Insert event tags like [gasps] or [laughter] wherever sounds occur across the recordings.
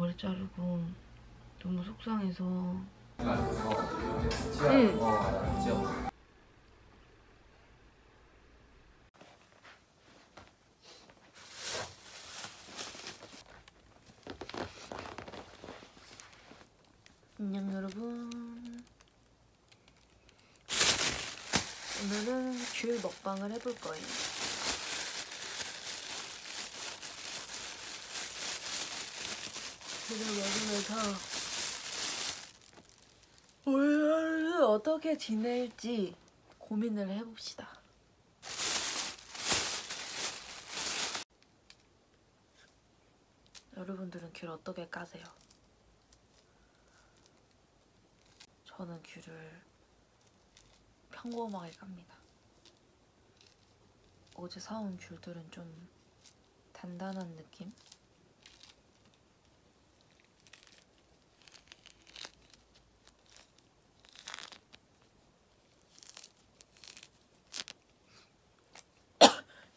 머리 자르고 너무 속상해서. 응. 안녕 여러분. 오늘은 귤 먹방을 해볼 거예요 귤을 먹으면서 오늘은 어떻게 지낼지 고민을 해봅시다 여러분들은 귤 어떻게 까세요? 저는 귤을 평범하게 깝니다. 어제 사온 귤들은 좀 단단한 느낌?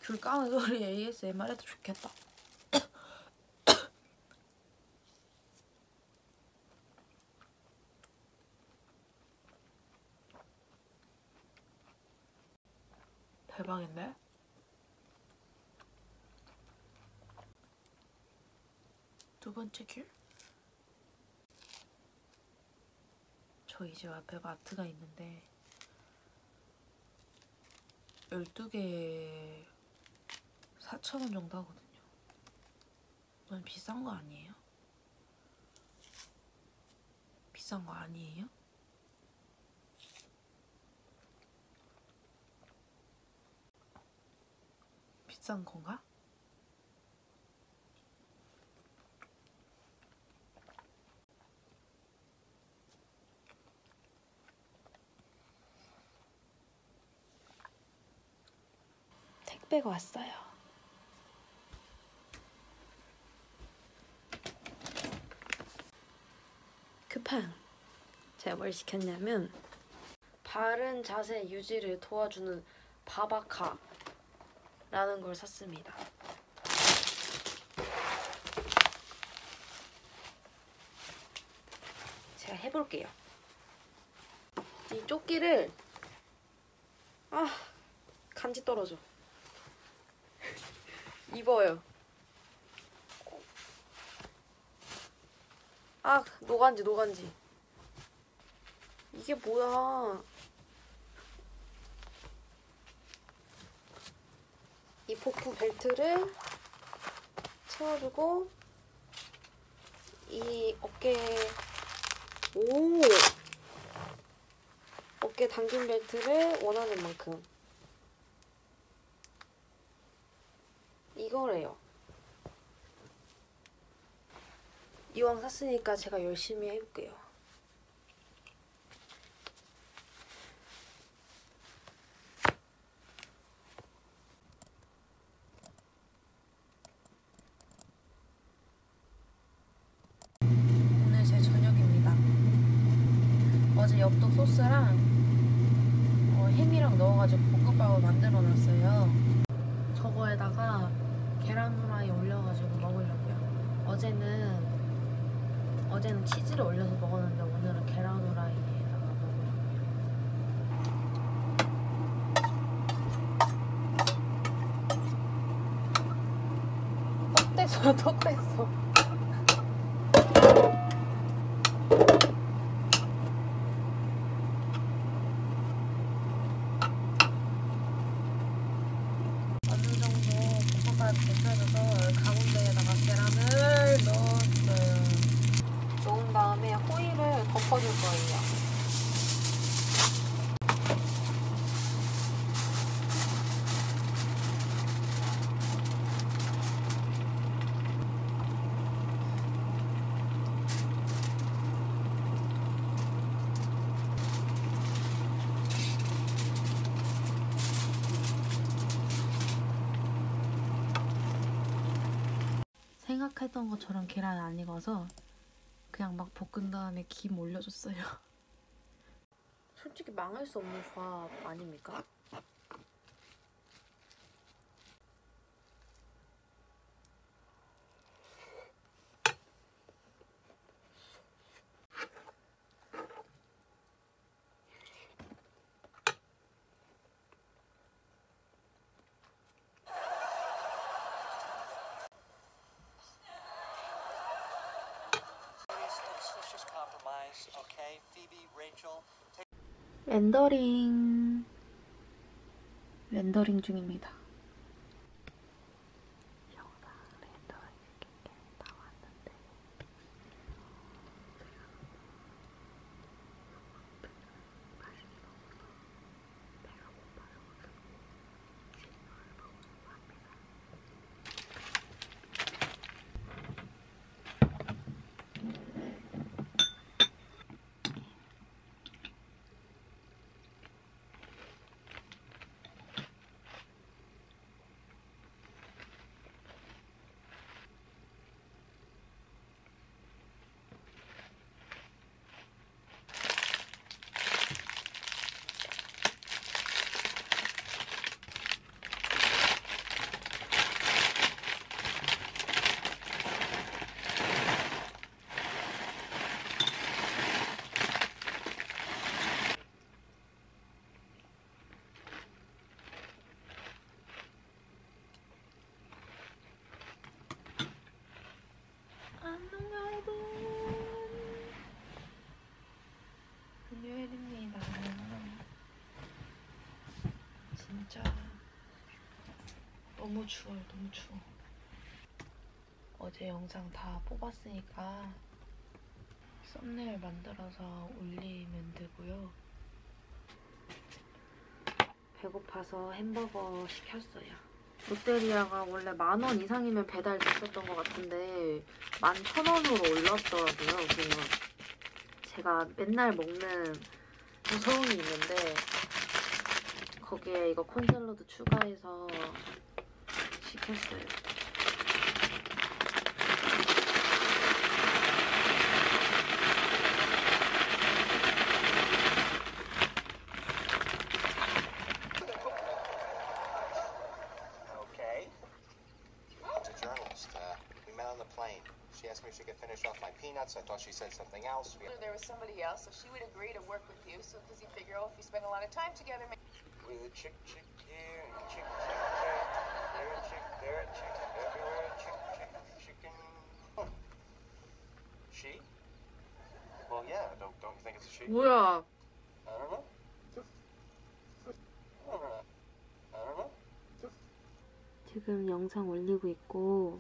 귤 까는 소리 ASMR 해도 좋겠다. [coughs] 대박인데? 두 번째 길? 저희 집 앞에 마트가 있는데 12개에 4,000원 정도 하거든요. 너무 비싼 거 아니에요? 비싼 거 아니에요? 비싼 건가? 택배가 왔어요. 급한 제가 뭘 시켰냐면 바른 자세 유지를 도와주는 바바카 라는 걸 샀습니다. 제가 해볼게요. 이 조끼를 아 간지 떨어져. [laughs] 입어요. 아 노간지 노간지. 이게 뭐야? 이 복부 벨트를 채워주고 이 어깨 오 어깨 당긴 벨트를 원하는 만큼 이거래요. 이왕 샀으니까 제가 열심히 해볼게요. 오늘 제 저녁입니다. 어제 엽떡 소스랑 어, 햄이랑 넣어가지고 볶음밥을 만들어놨어요. 저거에다가 계란 후라이 올려가지고 먹으려고요. 어제는 어제는 치즈를 올려서 먹었는데 오늘은 계란 먹으려고요. 떡 뗐어, 떡 뗐어. 어느 정도 볶음밥이 데펴져서 가운데에다가 계란을 넣었어요. 넣은 다음에 호일을 덮어줄 거예요. 생각했던 것처럼 계란 안 익어서 그냥 막 볶은 다음에 김 올려줬어요. 솔직히 망할 수 없는 조합 아닙니까? 렌더링 렌더링 중입니다. 영상 렌더링 게 나왔는데 배가 고파요. 안녕 여러분 금요일입니다 진짜 너무 추워요 너무 추워. 어제 영상 다 뽑았으니까 썸네일 만들어서 올리면 되고요. 배고파서 햄버거 시켰어요. 롯데리아가 원래 만 원 이상이면 배달 됐었던 것 같은데 만 천 원으로 올랐더라고요. 그래서 제가 맨날 먹는 무서움이 있는데 거기에 이거 콘샐러드 추가해서 different. Okay. Journalist, uh, we met on the plane. She asked me if she could finish off my peanuts. I thought she said something else. We... There was somebody else, so she would agree to work with you. So, because you figure, oh, if you spend a lot of time together, maybe... with a chick, chick here and chick. Know. 지금 영상 올리고 있고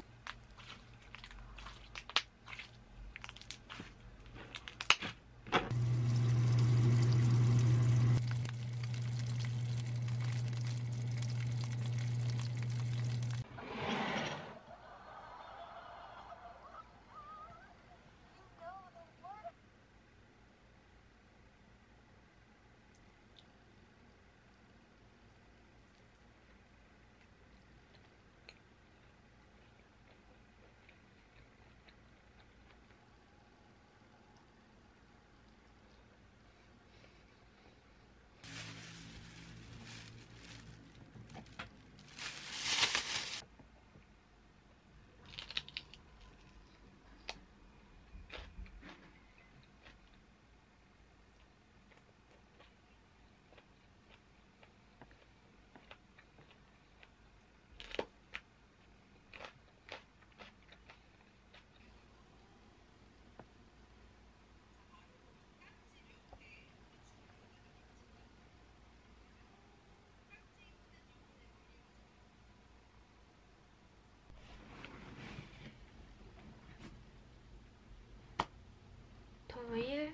토요일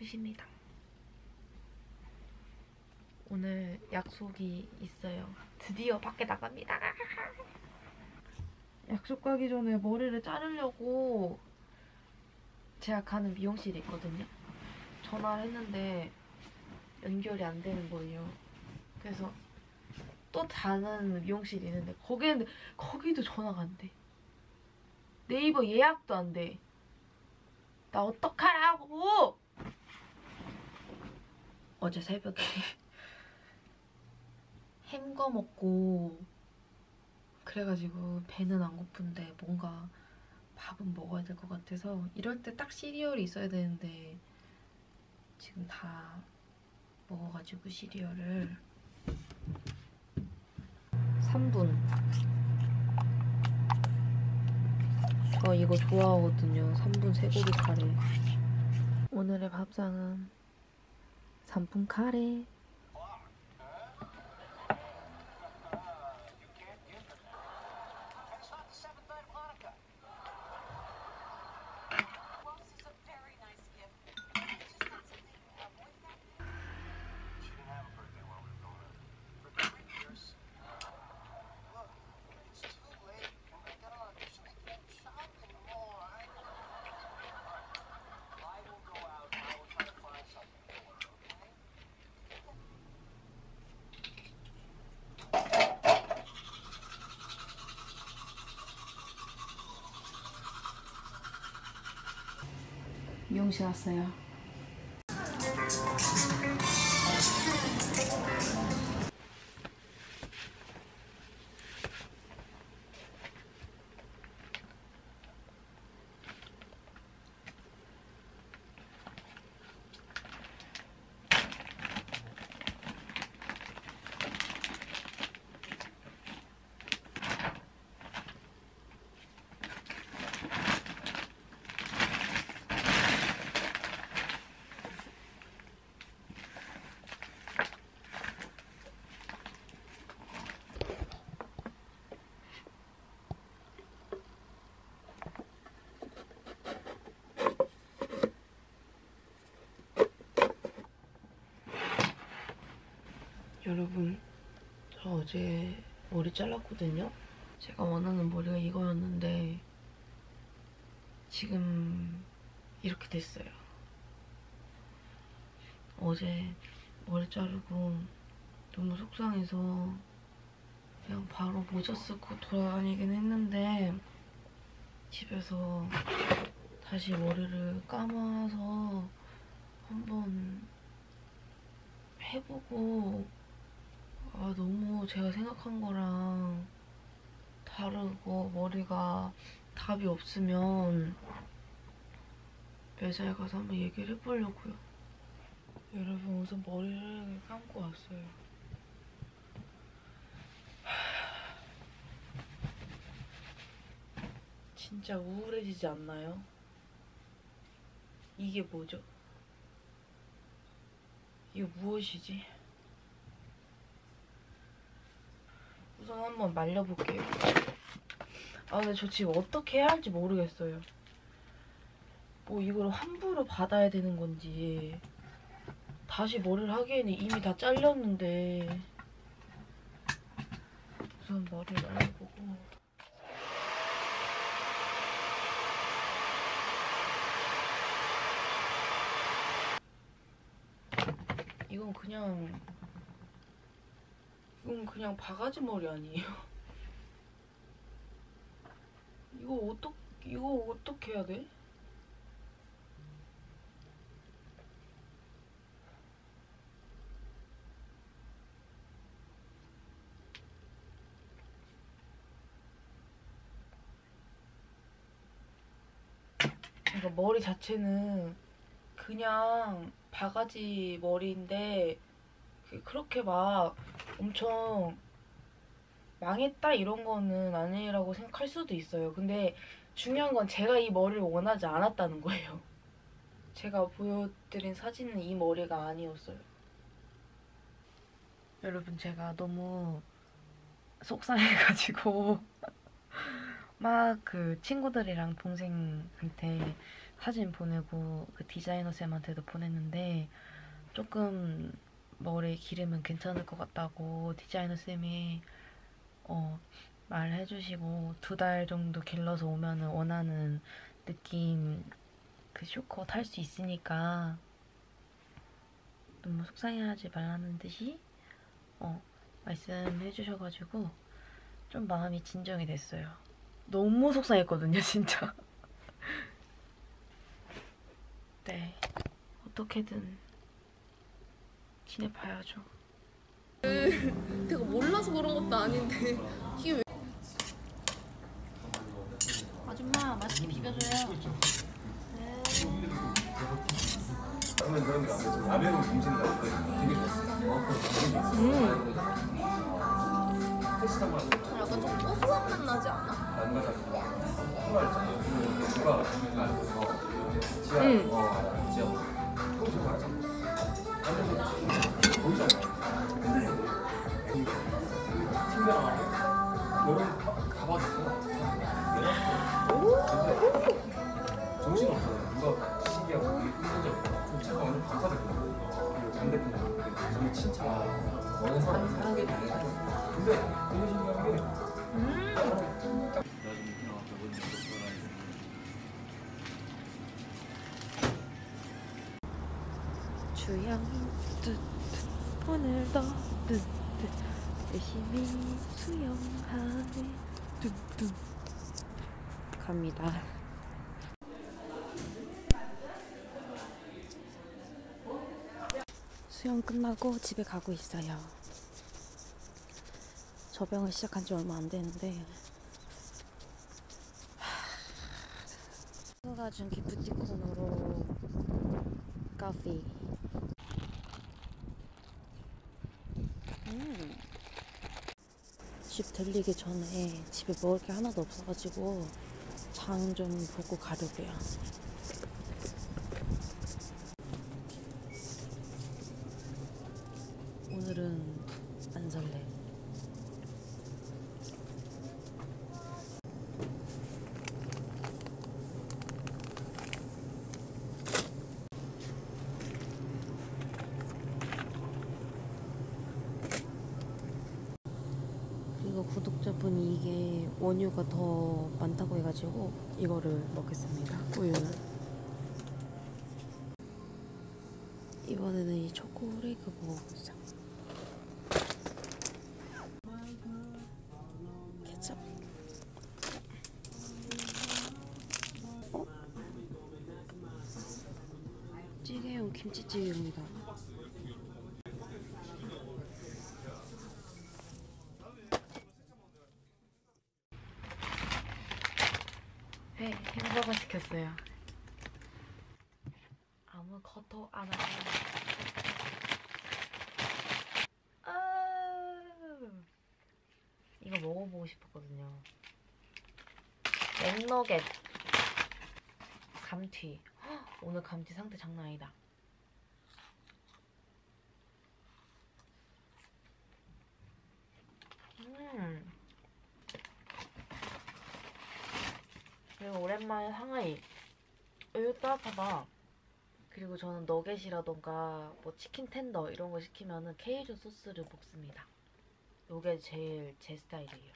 2시입니다. 오늘 약속이 있어요. 드디어 밖에 나갑니다. 약속 가기 전에 머리를 자르려고 제가 가는 미용실이 있거든요. 전화를 했는데 연결이 안 되는 거예요. 그래서 또 다른 미용실이 있는데 거기는 거기도 전화가 안 돼. 네이버 예약도 안 돼. 나 어떡하라고! 어제 새벽에 [laughs] 햄거 먹고 그래가지고 배는 안 고픈데 뭔가 밥은 먹어야 될 것 같아서 이럴 때 딱 시리얼이 있어야 되는데 지금 다 먹어가지고 시리얼을. 3분. 저 이거 좋아하거든요. 3분 쇠고기 카레 오늘의 밥상은 삼분 카레. 미용실 왔어요. 여러분, 저 어제 머리 잘랐거든요? 제가 원하는 머리가 이거였는데, 지금 이렇게 됐어요. 어제 머리 자르고 너무 속상해서 그냥 바로 모자 쓰고 돌아다니긴 했는데, 집에서 다시 머리를 감아서 한번 해보고 아 너무 제가 생각한 거랑 다르고 머리가 답이 없으면 매장에 가서 한번 얘기를 해보려고요. 여러분 우선 머리를 감고 왔어요. 진짜 우울해지지 않나요? 이게 뭐죠? 이거 무엇이지? 우선 한번 말려볼게요. 아, 근데 저 지금 어떻게 해야 할지 모르겠어요. 뭐 이걸 환불을 받아야 되는 건지 다시 머리를 하기에는 이미 다 잘렸는데 우선 머리를 말려보고 이건 그냥 이건 그냥 바가지 머리 아니에요? [laughs] 이거 어떻 이거 어떻게 해야 돼? 그러니까 머리 자체는 그냥 바가지 머리인데 그- 그렇게 막 엄청 망했다 이런 거는 아니라고 생각할 수도 있어요. 근데 중요한 건 제가 이 머리를 원하지 않았다는 거예요. [laughs] 제가 보여드린 사진은 이 머리가 아니었어요. 여러분 제가 너무 속상해가지고 [laughs] 막 그 친구들이랑 동생한테 사진 보내고 그 디자이너 쌤한테도 보냈는데 조금 머리 기르면 괜찮을 것 같다고 디자이너 쌤이 어, 말해주시고 두 달 정도 길러서 오면은 원하는 느낌 그 쇼컷 할수 있으니까 너무 속상해하지 말라는 듯이 어, 말씀해주셔가지고 좀 마음이 진정이 됐어요. 너무 속상했거든요, 진짜. [laughs] 네, 어떻게든 지내봐야죠. 내가 몰라서 그런 것도 아닌데 이게 왜 아줌마 맛있게 비벼줘요. 되게 좋았어. 약간 좀 고소한 맛 나지 않아? 응. 정신 없잖아요. 누가 시기하고 흔들자 좀 잠깐 완전 반사됐거든요 그리고 반대편은 정말 친차 너는 사람 사랑해. 근데 되게 신기한 게 주영 뚜뚜 오늘도 뚜뚜 열심히 수영하네 갑니다. 수영 끝나고 집에 가고 있어요. 저병을 시작한 지 얼마 안 되는데 친구가 준 기프티콘으로 커피 음. 집 들리기 전에 집에 먹을 게 하나도 없어가지고 장좀 보고 가려고요. 오늘은 안 설레. 그리고 구독자분이 이게 원유가 더 많다고 해가지고 이거를 먹겠습니다. 우유는. 이번에는 이 초코 레이크 먹어보자. 케첩. 어? 찌개용 김치찌개용이다. 네, 햄버거 시켰어요. 아무것도 안 하고. 아, 이거 먹어보고 싶었거든요. 맥너겟 감튀. 헉, [gasps] 오늘 감튀 상태 장난 아니다. 음. 그리고 오랜만에 상하이. 이거 따뜻하다. 그리고 저는 너겟이라던가 뭐 치킨 텐더 이런 거 시키면은 케이저 소스를 먹습니다. 이게 제일 제 스타일이에요.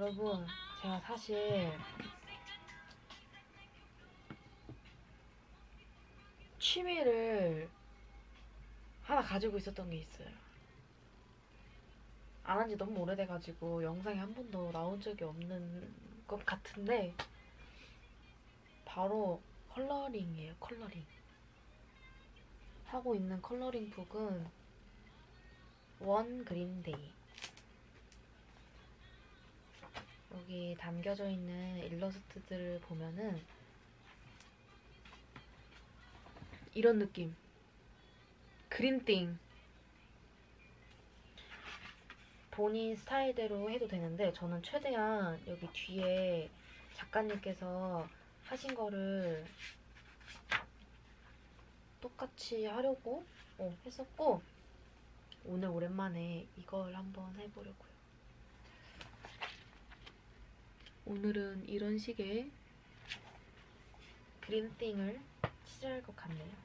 여러분, 제가 사실 취미를 하나 가지고 있었던 게 있어요. 안 한 지 너무 오래돼가지고 영상이 한 번도 나온 적이 없는 것 같은데 바로 컬러링이에요, 컬러링. 하고 있는 컬러링 북은 원 그린데이. 여기 담겨져 있는 일러스트들을 보면은 이런 느낌. 그린띵. 본인 스타일대로 해도 되는데 저는 최대한 여기 뒤에 작가님께서 하신 거를 똑같이 하려고 어, 했었고 오늘 오랜만에 이걸 한번 해보려고요. 오늘은 이런 식의 그린띵을 칠할 것 같네요.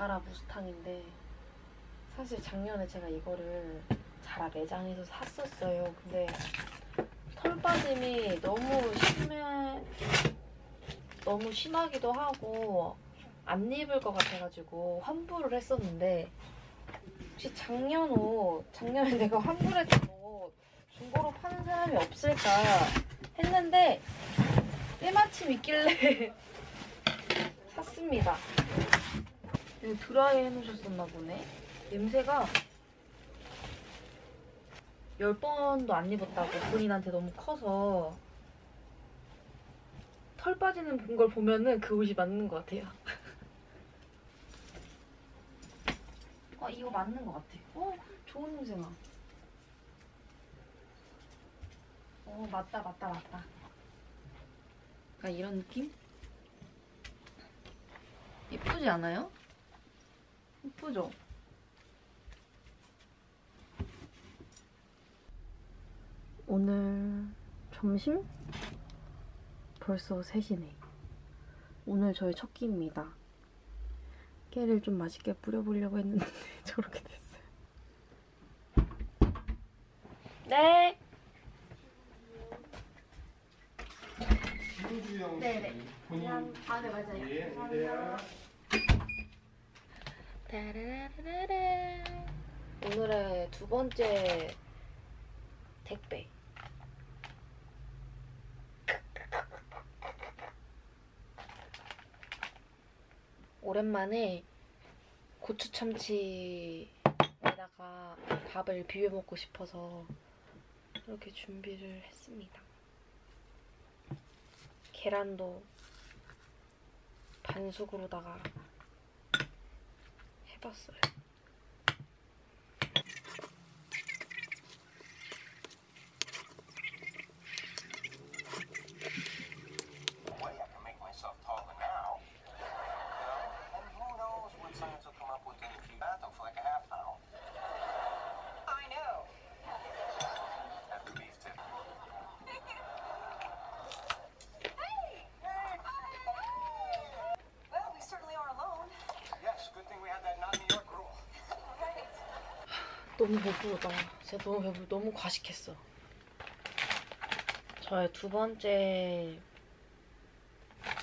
자라 무스탕인데 사실 작년에 제가 이거를 자라 매장에서 샀었어요. 근데 털 빠짐이 너무 심해 너무 심하기도 하고 안 입을 것 같아가지고 환불을 했었는데 혹시 작년 옷 작년에 내가 환불했던 옷 중고로 파는 사람이 없을까 했는데 때마침 있길래 [laughs] 샀습니다. 이거 드라이 해놓으셨었나 보네. 냄새가 10번도 안 입었다고 본인한테 너무 커서 털 빠지는 걸 보면은 그 옷이 맞는 것 같아요. 아 이거 맞는 것 같아. 어 좋은 냄새 나. 어 맞다 맞다 맞다. 약간 이런 느낌? 예쁘지 않아요? 예쁘죠? 오늘 점심? 벌써 3시네. 오늘 저의 첫 끼입니다. 깨를 좀 맛있게 뿌려보려고 했는데 [laughs] 저렇게 됐어요. 네. 네네. 아, 네 맞아요. 감사합니다. 따라라라라. 오늘의 두 번째 택배. 오랜만에 고추 참치에다가 밥을 비벼 먹고 싶어서 이렇게 준비를 했습니다. 계란도 반숙으로다가 해봤어요. 너무 배부르다. 진짜 너무 배부르, 너무 과식했어. 저의 두 번째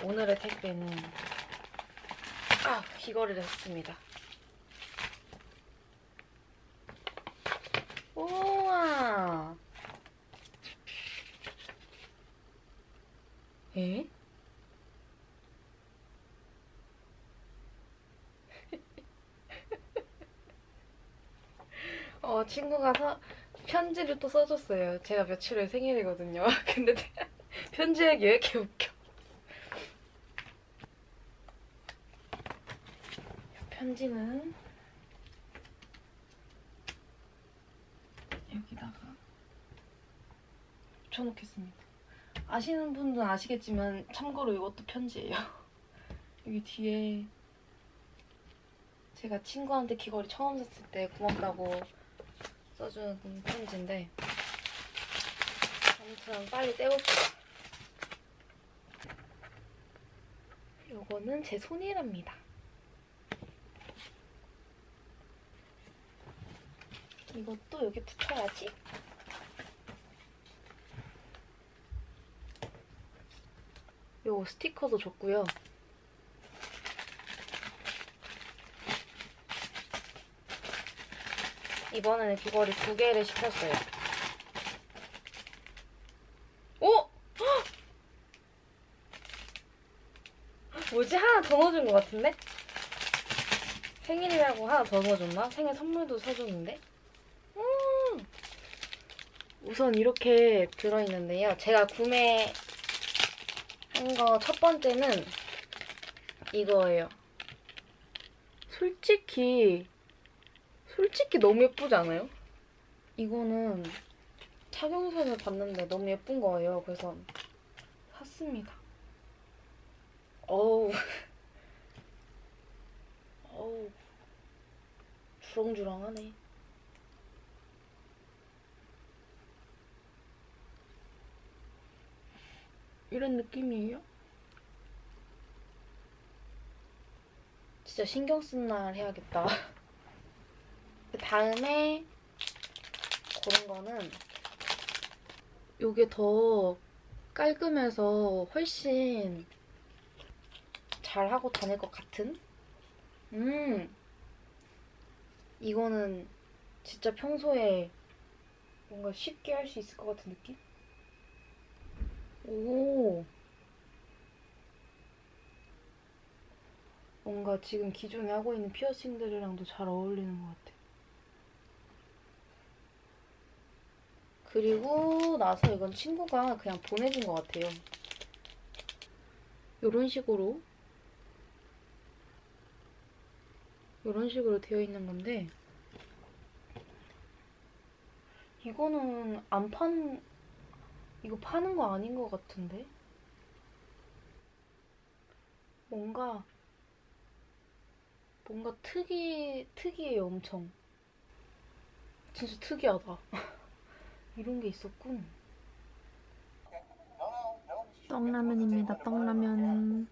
오늘의 택배는 아 귀걸이를 했습니다. 우와. 에? 어, 친구가 서, 편지를 또 써줬어요. 제가 며칠 후에 생일이거든요. [laughs] 근데 [laughs] 편지하기 왜 이렇게 웃겨? 편지는 여기다가 붙여놓겠습니다. 아시는 분은 아시겠지만 참고로 이것도 편지예요. [laughs] 여기 뒤에 제가 친구한테 귀걸이 처음 샀을 때 고맙다고 써준 편지인데 아무튼 빨리 떼봅시다. 요거는 제 손이랍니다. 이것도 여기 붙여야지. 요 스티커도 줬고요. 이번에는 귀걸이 두 개를 시켰어요. 오! 헉! [gasps] 뭐지? 하나 더 넣어준 것 같은데? 생일이라고 하나 더 넣어줬나? 생일 선물도 사줬는데? 음! 우선 이렇게 들어있는데요. 제가 구매한 거 첫 번째는 이거예요. 솔직히 솔직히 너무 예쁘지 않아요? 이거는 착용선을 봤는데 너무 예쁜 거예요. 그래서 샀습니다. 어우. [laughs] 어우. 주렁주렁하네. 이런 느낌이에요. 진짜 신경 쓴 날 해야겠다. [laughs] 그 다음에 고른 거는 요게 더 깔끔해서 훨씬 잘 하고 다닐 것 같은? 음, 이거는 진짜 평소에 뭔가 쉽게 할 수 있을 것 같은 느낌? 오. 뭔가 지금 기존에 하고 있는 피어싱들이랑도 잘 어울리는 것 같아. 그리고 나서 이건 친구가 그냥 보내준 것 같아요. 이런 식으로 이런 식으로 되어 있는 건데 이거는 안 판, 이거 파는 거 아닌 것 같은데? 뭔가, 뭔가 특이, 특이해요, 엄청. 진짜 특이하다. [laughs] 이런 게 있었군. 떡라면입니다, 떡라면.